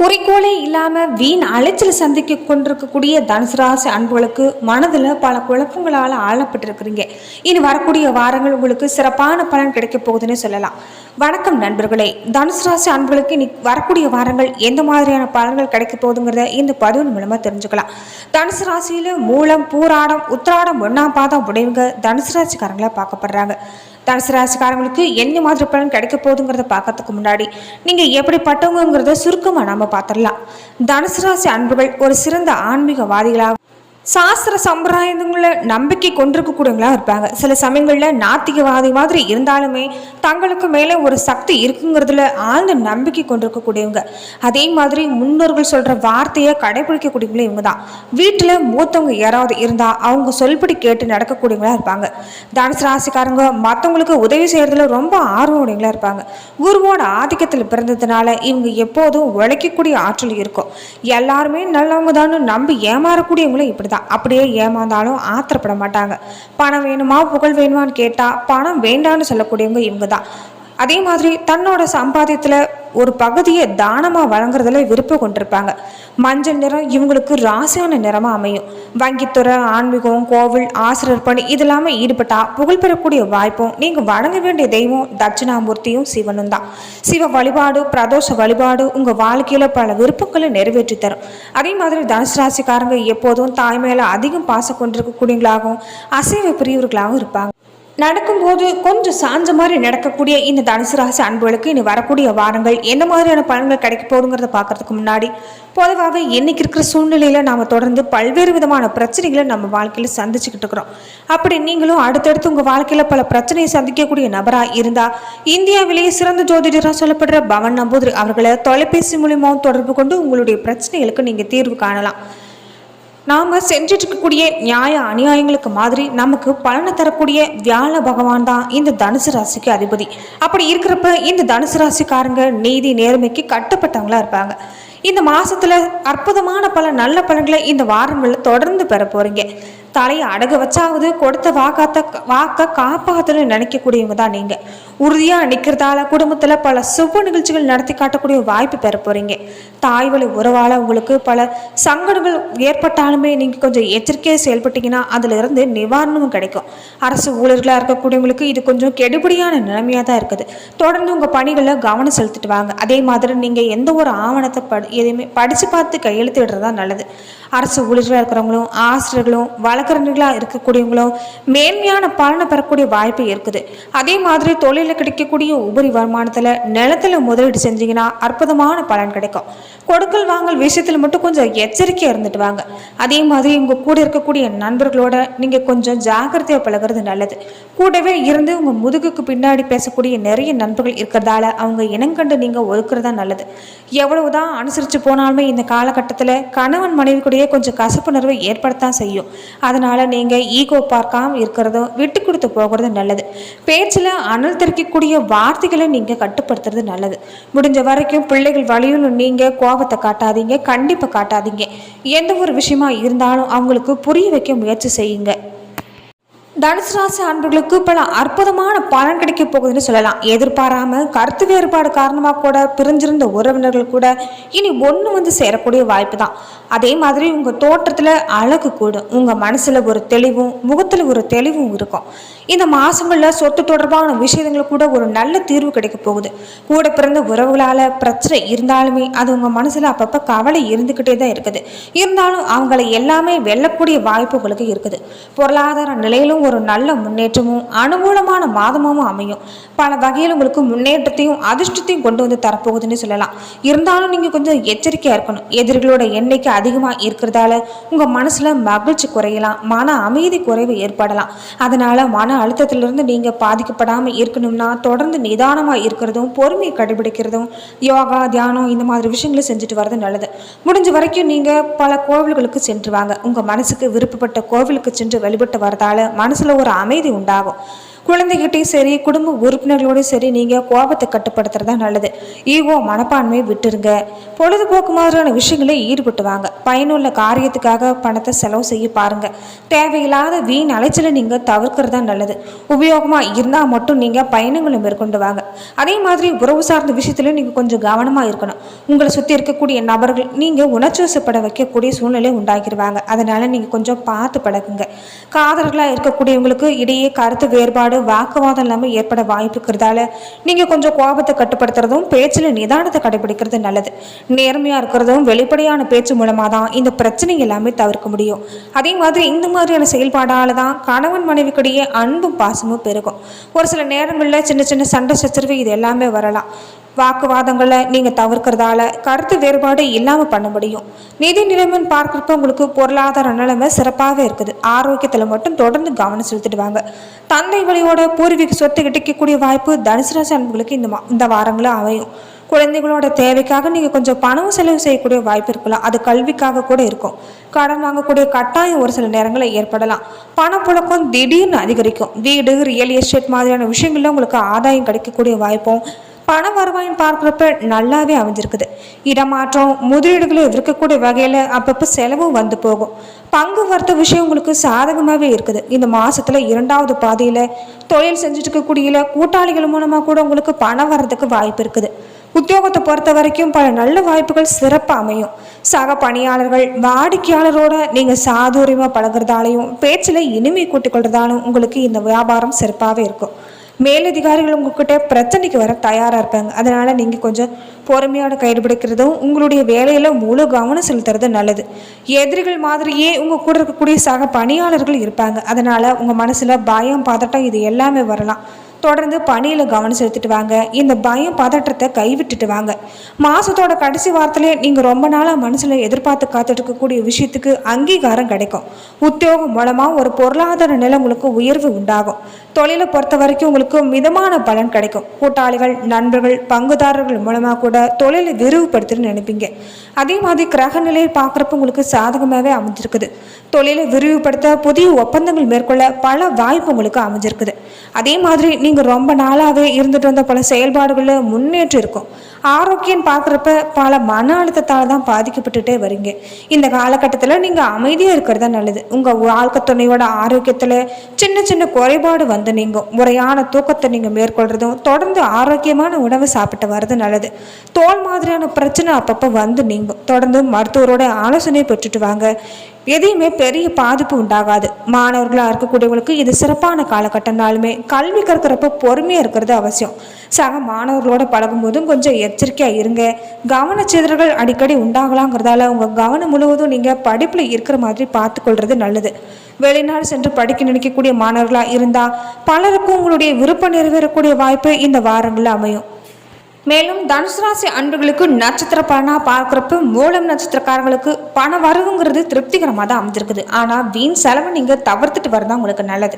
குறிக்கோளே இல்லாமல் வீண் அலைச்சல் சந்திக்க கொண்டிருக்கக்கூடிய தனுசு ராசி அன்புகளுக்கு மனதில் பல குழப்பங்களால் ஆளப்பட்டிருக்கிறீங்க. இனி வரக்கூடிய வாரங்கள் உங்களுக்கு சிறப்பான பலன் கிடைக்க போகுதுன்னு சொல்லலாம். வணக்கம் நண்பர்களே. தனுசு ராசி அன்புகளுக்கு இனி வரக்கூடிய வாரங்கள் எந்த மாதிரியான பலன்கள் கிடைக்க போகுதுங்கிறத இந்த பதிவு மூலமாக தெரிஞ்சுக்கலாம். தனுசு ராசியில் மூலம் பூராடம் உத்திராடம் ஒன்றாம் பாதம் உடையவங்க தனுசு ராசிக்காரங்களாக பார்க்கப்படுறாங்க. தனுசு ராசிக்காரங்களுக்கு என்ன மாதிரி பலன் கிடைக்க போகுதுங்கிறத பார்க்கறதுக்கு முன்னாடி நீங்கள் எப்படிப்பட்டவங்கிறத சுருக்கமாக நாம் பார்த்துடலாம். தனுசு ராசி அன்புகள் ஒரு சிறந்த ஆன்மீகவாதிகளாக சாஸ்திர சம்பிரதாயங்களை நம்பிக்கை கொண்டிருக்கக்கூடியவங்களா இருப்பாங்க. சில சமயங்களில் நாத்திகவாதி மாதிரி இருந்தாலுமே தங்களுக்கு மேலே ஒரு சக்தி இருக்குங்கிறதுல ஆழ்ந்த நம்பிக்கை கொண்டிருக்கக்கூடியவங்க. அதே மாதிரி முன்னோர்கள் சொல்கிற வார்த்தையை கடைபிடிக்கக்கூடியவங்களே இவங்க தான் வீட்டில் மூத்தவங்க யாராவது இருந்தால் அவங்க சொல்படி கேட்டு நடக்கக்கூடியவங்களா இருப்பாங்க. தனுசு ராசிக்காரங்க மற்றவங்களுக்கு உதவி செய்கிறதுல ரொம்ப ஆர்வமுடையவங்களா இருப்பாங்க. குருவோட ஆதிக்கத்தில் பிறந்ததுனால இவங்க எப்போதும் உழைக்கக்கூடிய ஆற்றல் இருக்கும். எல்லாருமே நல்லவங்க தான் நம்பி ஏமாறக்கூடியவங்களும் இப்படி தான் அப்படியே ஏமாந்தாலும் ஆத்திரப்பட மாட்டாங்க. பணம் வேணுமா புகழ் வேணுமான்னு கேட்டால் பணம் வேண்டான்னு சொல்லக்கூடியவங்க இவங்க தான். அதே மாதிரி தன்னோட சம்பாத்தியத்தில் ஒரு பகுதியை தானமாக வழங்குறதுல விருப்பம் கொண்டிருப்பாங்க. மஞ்சள் நிறம் இவங்களுக்கு ராசியான நிறமாக அமையும். வங்கித்துறை ஆன்மீகம் கோவில் ஆசிரியர் பணி இது ஈடுபட்டா புகழ் பெறக்கூடிய வாய்ப்பும் நீங்கள் வழங்க வேண்டிய தெய்வம் தட்சிணாமூர்த்தியும் சிவனும் தான். சிவ வழிபாடு பிரதோஷ வழிபாடு உங்கள் வாழ்க்கையில் பல விருப்பங்களை நிறைவேற்றி தரும். அதே மாதிரி தனுசு ராசிக்காரங்க எப்போதும் தாய் மேலே அதிகம் பாசம் கொண்டிருக்கக்கூடியவங்களாகவும் அசைவ பிரியவர்களாகவும் இருப்பாங்க. நடக்கும்போது கொஞ்சம் சாஞ்ச மாதிரி நடக்கக்கூடிய இந்த தனுசு ராசி அன்புகளுக்கு இனி வரக்கூடிய வாரங்கள் எந்த மாதிரியான பலன்கள் கிடைக்க போகுங்கிறத பார்க்கறதுக்கு முன்னாடி பொதுவாகவே இன்னைக்கு இருக்கிற சூழ்நிலையில நாம தொடர்ந்து பல்வேறு விதமான பிரச்சனைகளை நம்ம வாழ்க்கையில சந்திச்சுக்கிட்டு இருக்கிறோம். அப்படி நீங்களும் அடுத்தடுத்து உங்க வாழ்க்கையில பல பிரச்சனையை சந்திக்கக்கூடிய நபரா இருந்தா இந்தியாவிலேயே சிறந்த ஜோதிடராக சொல்லப்படுற பவன் நம்பூதிரி அவர்களை தொலைபேசி மூலியமாகவும் தொடர்பு கொண்டு உங்களுடைய பிரச்சனைகளுக்கு நீங்க தீர்வு காணலாம். நாம் செஞ்சிட்ருக்கக்கூடிய நியாய அநியாயங்களுக்கு மாதிரி நமக்கு பலனை தரக்கூடிய வியாழ பகவான் தான் இந்த தனுசு ராசிக்கு அதிபதி. அப்படி இருக்கிறப்ப இந்த தனுசு ராசிக்காரங்க நீதி நேர்மைக்கு கட்டுப்பட்டவங்களா இருப்பாங்க. இந்த மாசத்துல அற்புதமான பல நல்ல பலன்களை இந்த வாரங்களில் தொடர்ந்து பெற போறீங்க. தலையை அடகு வச்சாவது கொடுத்த வாக்காத்த வாக்க காப்பாற்றணும்னு நினைக்கக்கூடியவங்க தான் நீங்கள் உறுதியாக நிற்கிறதால குடும்பத்தில் பல சுப நிகழ்ச்சிகள் நடத்தி காட்டக்கூடிய வாய்ப்பு பெற போகிறீங்க தாய் வழி உறவால் உங்களுக்கு பல சங்கடங்கள் ஏற்பட்டாலுமே நீங்கள் கொஞ்சம் எச்சரிக்கையாக செயல்பட்டீங்கன்னா அதிலிருந்து நிவாரணமும் கிடைக்கும். அரசு ஊழியர்களாக இருக்கக்கூடியவங்களுக்கு இது கொஞ்சம் கெடுபடியான நிலைமையாக தான் இருக்குது. தொடர்ந்து உங்கள் பணிகளில் கவனம் செலுத்திட்டு வாங்க. அதே மாதிரி நீங்கள் எந்த ஒரு ஆவணத்தை படி எதையுமே படித்து பார்த்து கையெழுத்திடுறதா நல்லது. அரசு ஊழியர்களாக இருக்கிறவங்களும் ஆசிரியர்களும் வழக்கறிஞர்களாக இருக்கக்கூடியவங்களும் மேன்மையான பலனை பெறக்கூடிய வாய்ப்பு இருக்குது. அதே மாதிரி தொழில் தொழிலில் கிடைக்கக்கூடிய உபரி வருமானத்தில் நிலத்தில் முதலீடு செஞ்சீங்கன்னா அற்புதமான பலன் கிடைக்கும். கொடுக்கல் வாங்கல் விஷயத்தில் மட்டும் கொஞ்சம் எச்சரிக்கையாக இருந்துட்டு வாங்க. அதே மாதிரி உங்கள் கூட இருக்கக்கூடிய நண்பர்களோட நீங்கள் கொஞ்சம் ஜாக்கிரதையாக பழகிறது நல்லது. கூடவே இருந்து உங்கள் முதுகுக்கு பின்னாடி பேசக்கூடிய நிறைய நண்பர்கள் இருக்கிறதால அவங்க இனங்கண்டு நீங்கள் ஒதுக்குறதா நல்லது. எவ்வளவுதான் அனுசரித்து போனாலுமே இந்த காலகட்டத்தில் கணவன் மனைவி கூடயே கொஞ்சம் கசப்புணர்வை ஏற்படத்தான் செய்யும். அதனால் நீங்கள் ஈகோ பார்க்காமல் இருக்கிறதும் விட்டு கொடுத்து போகிறதும் நல்லது. பேச்சில் அனல் வைக்கக்கூடிய வார்த்தைகளை நீங்கள் கட்டுப்படுத்துறது நல்லது. முடிஞ்ச வரைக்கும் பிள்ளைகள் வழியும் நீங்கள் கோபத்தை காட்டாதீங்க கண்டிப்பாக காட்டாதீங்க. எந்த ஒரு விஷயமா இருந்தாலும் அவங்களுக்கு புரிய வைக்க முயற்சி செய்யுங்க. தனுசு ராசி அன்பர்களுக்கு பல அற்புதமான பலன் கிடைக்க போகுதுன்னு சொல்லலாம். எதிர்பாராம கருத்து வேறுபாடு காரணமாக கூட பிரிஞ்சிருந்த உறவினர்கள் கூட இனி ஒன்று வந்து சேரக்கூடிய வாய்ப்பு தான் அதே மாதிரி உங்கள் தோற்றத்தில் அழகு கூடும் உங்கள் மனசில் ஒரு தெளிவும் முகத்தில் ஒரு தெளிவும் இருக்கும். இந்த மாதங்களில் சொத்து தொடர்பான விஷயங்கள் கூட ஒரு நல்ல தீர்வு கிடைக்க போகுது. கூட பிறந்த உறவுகளால் பிரச்சனை இருந்தாலுமே அது உங்கள் மனசில் அப்பப்போ கவலை இருந்துக்கிட்டே தான் இருக்குது. இருந்தாலும் அவங்களை எல்லாமே வெல்லக்கூடிய வாய்ப்பு உங்களுக்கு இருக்குது. பொருளாதார நிலையிலும் ஒரு நல்ல முன்னேற்றமும் அனுகூலமான மாதமும் அமையும். பல வகையில் உங்களுக்கு முன்னேற்றத்தையும் அதிர்ஷ்டத்தையும் கொண்டு வந்து தரப்போகுதுன்னு சொல்லலாம். இருந்தாலும் நீங்கள் கொஞ்சம் எச்சரிக்கையாக இருக்கணும். எதிரிகளோட எண்ணிக்கை அதிகமாக இருக்கிறதால உங்கள் மனசில் மகிழ்ச்சி குறையலாம். மன அமைதி குறைவு ஏற்படலாம். அதனால் மன அழுத்தத்திலிருந்து நீங்கள் பாதிக்கப்படாமல் இருக்கணும்னா தொடர்ந்து நிதானமாக இருக்கிறதும் பொறுமையை கடைபிடிக்கிறதும் யோகா தியானம் இந்த மாதிரி விஷயங்களை செஞ்சுட்டு வர்றது நல்லது. முடிஞ்ச வரைக்கும் நீங்கள் பல கோவில்களுக்கு சென்று வாங்க. உங்கள் மனசுக்கு விருப்பப்பட்ட கோவிலுக்கு சென்று வழிபட்டு வரதால மனசு மனசில் ஒரு அமைதி உண்டாகும். குழந்தைகிட்டையும் சரி குடும்ப உறுப்பினர்களோடையும் சரி நீங்கள் கோபத்தை கட்டுப்படுத்துறது தான் நல்லது. ஈகோ மனப்பான்மையை விட்டுருங்க. பொழுதுபோக்கு மாதிரியான விஷயங்களே ஈடுபட்டு வாங்க பயனுள்ள காரியத்துக்காக பணத்தை செலவு செய்ய பாருங்க. தேவையில்லாத வீண் அலைச்சலை நீங்கள் தவிர்க்கிறது தான் நல்லது. உபயோகமாக இருந்தால் மட்டும் நீங்கள் பயணங்களை மேற்கொண்டு வாங்க. அதே மாதிரி உறவு சார்ந்த விஷயத்துலையும் நீங்கள் கொஞ்சம் கவனமாக இருக்கணும். உங்களை சுற்றி இருக்கக்கூடிய நபர்கள் நீங்கள் உணர்ச்சிவசப்பட வைக்கக்கூடிய சூழ்நிலை உண்டாக்கிடுவாங்க. அதனால் நீங்கள் கொஞ்சம் பார்த்து பழகுங்க. காதலர்களாக இருக்கக்கூடியவங்களுக்கு இடையே கருத்து வேறுபாடு வாக்குவாதம் இல்லாமல் ஏற்பட வாய்ப்பு இருக்கிறதால நீங்கள் கொஞ்சம் கோபத்தை கட்டுப்படுத்துறதும் பேச்சில் நிதானத்தை கடைபிடிக்கிறது நல்லது. நேர்மையாக இருக்கிறதும் வெளிப்படையான பேச்சு மூலமாக தான் இந்த பிரச்சனை எல்லாமே தவிர்க்க முடியும். அதே மாதிரி இந்த மாதிரியான செயல்பாடால் தான் கணவன் மனைவிக்கிடையே அன்பும் பாசமும் பெருகும். ஒரு சில நேரங்களில் சின்ன சின்ன சண்டை சச்சரவு இது எல்லாமே வரலாம். வாக்குவாதங்களை நீங்கள் தவிர்க்கிறதால கருத்து வேறுபாடு இல்லாமல் பண்ண முடியும். நிதி நிலைமைன்னு பார்க்குறப்ப உங்களுக்கு பொருளாதார நிலைமை சிறப்பாகவே இருக்குது. ஆரோக்கியத்தில் மட்டும் தொடர்ந்து கவனம் செலுத்திட்டு வாங்க தந்தை வழியோட பூர்வீக சொத்து கிடைக்கக்கூடிய வாய்ப்பு தனுசு ராசி அன்புகளுக்கு இந்த மா- இந்த வாரங்களும் அமையும். குழந்தைகளோட தேவைக்காக நீங்கள் கொஞ்சம் பணம் செலவு செய்யக்கூடிய வாய்ப்பு இருக்கலாம். அது கல்விக்காக கூட இருக்கும். கடன் வாங்கக்கூடிய கட்டாயம் ஒரு சில நேரங்களில் ஏற்படலாம். பணப்புழக்கம் திடீர்னு அதிகரிக்கும். வீடு ரியல் எஸ்டேட் மாதிரியான விஷயங்களில் உங்களுக்கு ஆதாயம் கிடைக்கக்கூடிய வாய்ப்பும் பண வருவாயின் பார்க்குறப்ப நல்லாவே அமைஞ்சிருக்குது. இடமாற்றம் முதலீடுகளை எதிர்க்கக்கூடிய வகையில் அப்பப்போ செலவும் வந்து போகும். பங்கு வர்த்த விஷயம் உங்களுக்கு சாதகமாகவே இருக்குது. இந்த மாதத்தில் இரண்டாவது பாதையில் தொழில் செஞ்சுட்டு இருக்கக்கூடிய கூட்டாளிகள் மூலமாக கூட உங்களுக்கு பணம் வர்றதுக்கு வாய்ப்பு இருக்குது. உத்தியோகத்தை பொறுத்த வரைக்கும் பல நல்ல வாய்ப்புகள் சிறப்பாக அமையும். சக பணியாளர்கள் வாடிக்கையாளரோட நீங்கள் சாதுரியமாக பழகுறதாலையும் பேச்சில் இனிமை கூட்டிக் கொள்றதாலும் உங்களுக்கு இந்த வியாபாரம் சிறப்பாகவே இருக்கும். மேலதிகாரிகள் உங்ககிட்ட பிரச்சனைக்கு வர தயாராக இருப்பாங்க அதனால் நீங்கள் கொஞ்சம் பொறுமையோட கைடுபிடிக்கிறதும் உங்களுடைய வேலையில் முழு கவனம் செலுத்துறது நல்லது. எதிரிகள் மாதிரியே உங்கள் கூட இருக்கக்கூடிய சக பணியாளர்கள் இருப்பாங்க. அதனால் உங்கள் மனசில் பயம் பதட்டம் இது எல்லாமே வரலாம். தொடர்ந்து பணியில் கவனம் செலுத்திட்டு வாங்க. இந்த பயம் பதற்றத்தை கைவிட்டுட்டு வாங்க. மாதத்தோட கடைசி வாரத்திலே நீங்கள் ரொம்ப நாளாக மனசில் எதிர்பார்த்து காத்துட்டு இருக்கக்கூடிய விஷயத்துக்கு அங்கீகாரம் கிடைக்கும். உத்தியோகம் மூலமாக ஒரு பொருளாதார நிலை உங்களுக்கு உயர்வு உண்டாகும். தொழிலை பொறுத்த வரைக்கும் உங்களுக்கு மிதமான பலன் கிடைக்கும். கூட்டாளிகள் நண்பர்கள் பங்குதாரர்கள் மூலமாக கூட தொழிலை விரிவுபடுத்துன்னு நினைப்பீங்க. அதே மாதிரி கிரக நிலையை பார்க்குறப்ப உங்களுக்கு சாதகமாகவே அமைஞ்சிருக்குது. தொழிலை விரிவுபடுத்த புதிய ஒப்பந்தங்கள் மேற்கொள்ள பல வாய்ப்பு உங்களுக்கு அமைஞ்சிருக்குது. அதே மாதிரி நீங்கள் ரொம்ப நாளாகவே இருந்துட்டு வந்த பல செயல்பாடுகளில் முன்னேற்றம் இருக்கும். ஆரோக்கியம் பார்க்குறப்ப பல மன அழுத்தத்தால் தான் பாதிக்கப்பட்டுட்டே வரீங்க. இந்த காலகட்டத்தில் நீங்கள் அமைதியாக இருக்கிறது நல்லது. உங்கள் வாழ்க்கை துணையோட ஆரோக்கியத்தில் சின்ன சின்ன குறைபாடு வந்து நீங்கள் முறையான தூக்கத்தை நீங்கள் மேற்கொள்கிறதும் தொடர்ந்து ஆரோக்கியமான உணவு சாப்பிட்டு வர்றது நல்லது. தோல் மாதிரியான பிரச்சனை அப்பப்போ வந்து நீங்கள் தொடர்ந்து மருத்துவரோட ஆலோசனை பெற்றுட்டு வாங்க. எதையுமே பெரிய பாதிப்பு உண்டாகாது. மாணவர்களாக இருக்கக்கூடியவங்களுக்கு இது சிறப்பான காலகட்டம்னாலுமே கல்வி கற்கிறப்ப பொறுமையாக இருக்கிறது அவசியம். சக மாணவர்களோட பழகும்போதும் கொஞ்சம் எச்சரிக்கையாக இருங்க. கவனச்சிதறல்கள் அடிக்கடி உண்டாகலாங்கிறதால உங்கள் கவனம் முழுவதும் நீங்கள் படிப்பில் இருக்கிற மாதிரி பார்த்துக்கொள்வது நல்லது. வெளிநாடு சென்று படிக்க நினைக்கக்கூடிய மாணவர்களாக இருந்தால் பலருக்கும் உங்களுடைய விருப்பம் நிறைவேறக்கூடிய வாய்ப்பு இந்த வாரங்களில் அமையும். மேலும் தனுசு ராசி அன்புகளுக்கு நட்சத்திர பலனாக பார்க்குறப்ப மூலம் நட்சத்திரக்காரங்களுக்கு பண வரவுங்கிறது திருப்திகரமாக தான் அமைஞ்சிருக்குது. ஆனால் வீண் செலவை நீங்கள் தவிர்த்துட்டு வரதான் உங்களுக்கு நல்லது.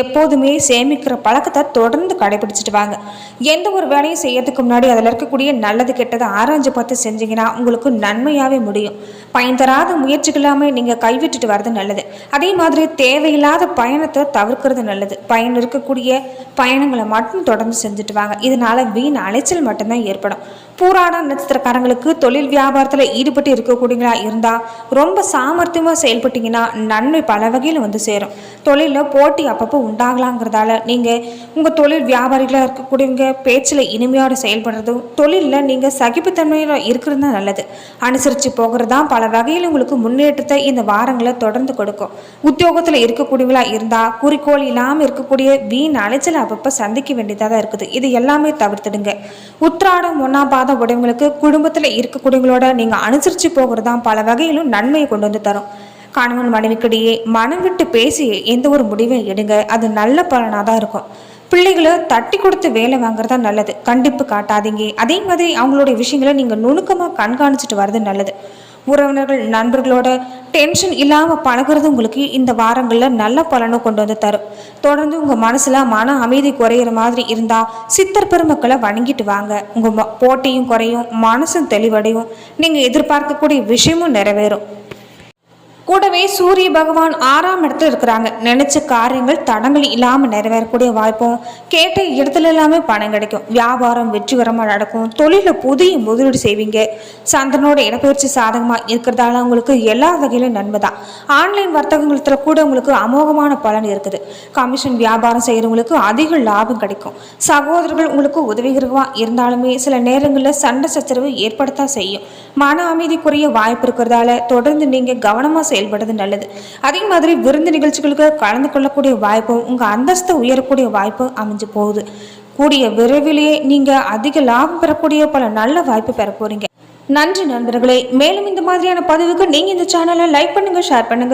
எப்போதுமே சேமிக்கிற பழக்கத்தை தொடர்ந்து கடைபிடிச்சிட்டு வாங்க. எந்த ஒரு வேலையும் செய்யறதுக்கு முன்னாடி அதில் இருக்கக்கூடிய நல்லது கெட்டதை ஆராய்ஞ்சு பார்த்து செஞ்சீங்கன்னா உங்களுக்கு நன்மையாகவே முடியும். பயன் தராத முயற்சிகள் இல்லாமல் நீங்கள் கைவிட்டுட்டு வர்றது நல்லது. அதே மாதிரி தேவையில்லாத பயணத்தை தவிர்க்கிறது நல்லது. பயன் இருக்கக்கூடிய பயணங்களை மட்டும் தொடர்ந்து செஞ்சுட்டு வாங்க. இதனால வீண் அலைச்சல் மட்டும் மட்டும்தான் ஏற்படும். பூராட நட்சத்திரக்காரங்களுக்கு தொழில் வியாபாரத்தில் ஈடுபட்டு இருக்கக்கூடியங்களா இருந்தால் ரொம்ப சாமர்த்தியமாக செயல்பட்டீங்கன்னா நன்மை பல வகையில் வந்து சேரும். தொழிலில் போட்டி அப்பப்போ உண்டாகலாங்கிறதால நீங்கள் உங்கள் தொழில் வியாபாரிகளாக இருக்கக்கூடியவங்க பேச்சில் இனிமையோடு செயல்படுறதும் தொழிலில் நீங்கள் சகிப்புத்தன்மையில் இருக்கிறது தான் நல்லது. அனுசரித்து போகிறது தான் பல வகையில் உங்களுக்கு முன்னேற்றத்தை இந்த வாரங்களை தொடர்ந்து கொடுக்கும். உத்தியோகத்தில் இருக்கக்கூடியவங்களா இருந்தால் குறிக்கோள் இல்லாமல் இருக்கக்கூடிய வீண் அலைச்சலை அப்பப்போ சந்திக்க வேண்டியதாக தான் இருக்குது. இது எல்லாமே தவிர்த்துடுங்க. உத்ராடம் ஒன்றாம் பாதம் உடையவங்களுக்கு குடும்பத்தில் இருக்கக்கூடியவங்களோட நீங்கள் அனுசரித்து போகிறது தான் பல வகையிலும் நன்மையை கொண்டு வந்து தரும். கணவன் மனைவிக்கிடையே மனம் விட்டு பேசி எந்த ஒரு முடிவை எடுங்க. அது நல்ல பலனாக தான் இருக்கும். பிள்ளைகளை தட்டி கொடுத்து வேலை வாங்குறதா நல்லது. கண்டிப்பு காட்டாதீங்க. அதே மாதிரி அவங்களுடைய விஷயங்களை நீங்கள் நுணுக்கமாக கண்காணிச்சிட்டு வர்றது நல்லது. உறவினர்கள் நண்பர்களோட டென்ஷன் இல்லாமல் பழகுறது உங்களுக்கு இந்த வாரங்களில் நல்ல பலனும் கொண்டு வந்து தரும். தொடர்ந்து உங்கள் மனசில் மன அமைதி குறையிற மாதிரி இருந்தால் சித்தர் பெருமக்களை வணங்கிட்டு வாங்க. உங்கள் போட்டியும் குறையும் மனசும் தெளிவடையும். நீங்கள் எதிர்பார்க்கக்கூடிய விஷயமும் நிறைவேறும். கூடவே சூரிய பகவான் ஆறாம் இடத்துல இருக்கிறாங்க. நினைச்ச காரியங்கள் தடங்கள் இல்லாமல் நிறைவேறக்கூடிய வாய்ப்பும் கேட்ட இடத்துல எல்லாமே பணம் கிடைக்கும். வியாபாரம் வெற்றிகரமாக நடக்கும். தொழிலில் புதிய முதலீடு செய்வீங்க. சந்திரனோட இடப்பெயர்ச்சி சாதகமாக இருக்கிறதால உங்களுக்கு எல்லா வகையிலும் நன்மை தான். ஆன்லைன் வர்த்தகங்களத்தில் கூட உங்களுக்கு அமோகமான பலன் இருக்குது. கமிஷன் வியாபாரம் செய்கிறவங்களுக்கு அதிக லாபம் கிடைக்கும். சகோதரர்கள் உங்களுக்கு உதவிகரமாக இருந்தாலுமே சில நேரங்களில் சண்டை சச்சரவு ஏற்படத்தான் செய்யும். மன அமைதி குறைய வாய்ப்பு இருக்கிறதால தொடர்ந்து நீங்கள் கவனமாக செயல்படுறது நல்லது. அதே மாதிரி விருந்து நிகழ்ச்சிகளுக்கு கலந்து கொள்ளக்கூடிய வாய்ப்பும் உங்கள் அந்தஸ்தை உயரக்கூடிய வாய்ப்பு அமைஞ்சு போகுது. கூடிய விரைவிலேயே நீங்கள் அதிக லாபம் பெறக்கூடிய பல நல்ல வாய்ப்பு பெற போறீங்க நன்றி நண்பர்களே. மேலும் இந்த மாதிரியான பதிவுக்கு நீங்கள் இந்த சேனலை லைக் பண்ணுங்க ஷேர் பண்ணுங்க.